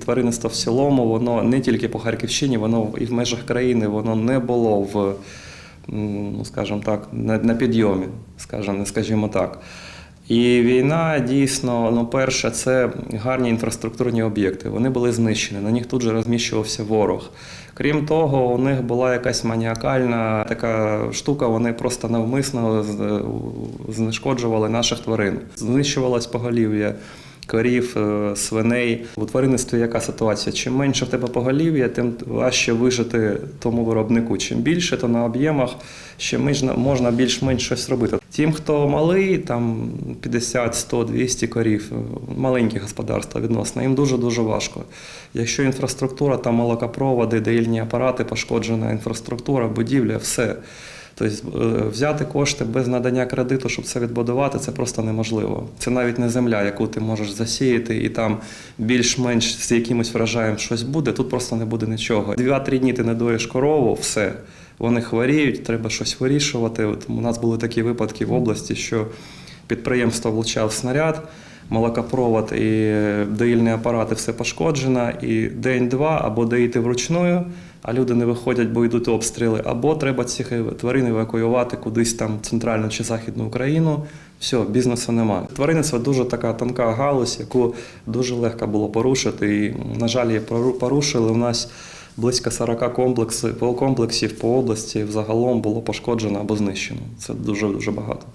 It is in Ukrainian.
Тваринництво в цілому, воно не тільки по Харківщині, воно і в межах країни воно не було в, ну скажімо так, на, підйомі, скажімо, скажімо так. І війна дійсно, ну, перше, це гарні інфраструктурні об'єкти. Вони були знищені, на них тут же розміщувався ворог. Крім того, у них була якась маніакальна така штука, вони просто навмисно знешкоджували наших тварин. Знищувалось поголів'я корів, е, свиней. У тваринництві яка ситуація? Чим менше в тебе поголів'я, тим важче вижити тому виробнику. Чим більше, то на об'ємах ще можна, більш-менш щось робити. Тим, хто малий, там 50, 100, 200 корів, е, маленькі господарства відносно, їм дуже-дуже важко. Якщо інфраструктура, там молокопроводи, доїльні апарати, пошкоджена інфраструктура, будівля, все. Тобто е, взяти кошти без надання кредиту, щоб це відбудувати, це просто неможливо. Це навіть не земля, яку ти можеш засіяти, і там більш-менш з якимось врожаєм щось буде. Тут просто не буде нічого. Два-три дні ти не доїш корову, все. Вони хворіють, треба щось вирішувати. От у нас були такі випадки в області, що підприємство влучав снаряд, молокопровод і доїльні апарати все пошкоджено, і день-два або доїти вручную, а люди не виходять, бо йдуть обстріли, або треба цих тварин евакуювати кудись там центральну чи західну Україну. Все, бізнесу немає. Тваринництво дуже така тонка галузь, яку дуже легко було порушити. І, на жаль, її порушили. У нас близько 40 комплексів, комплексів по області взагалом було пошкоджено або знищено. Це дуже дуже багато.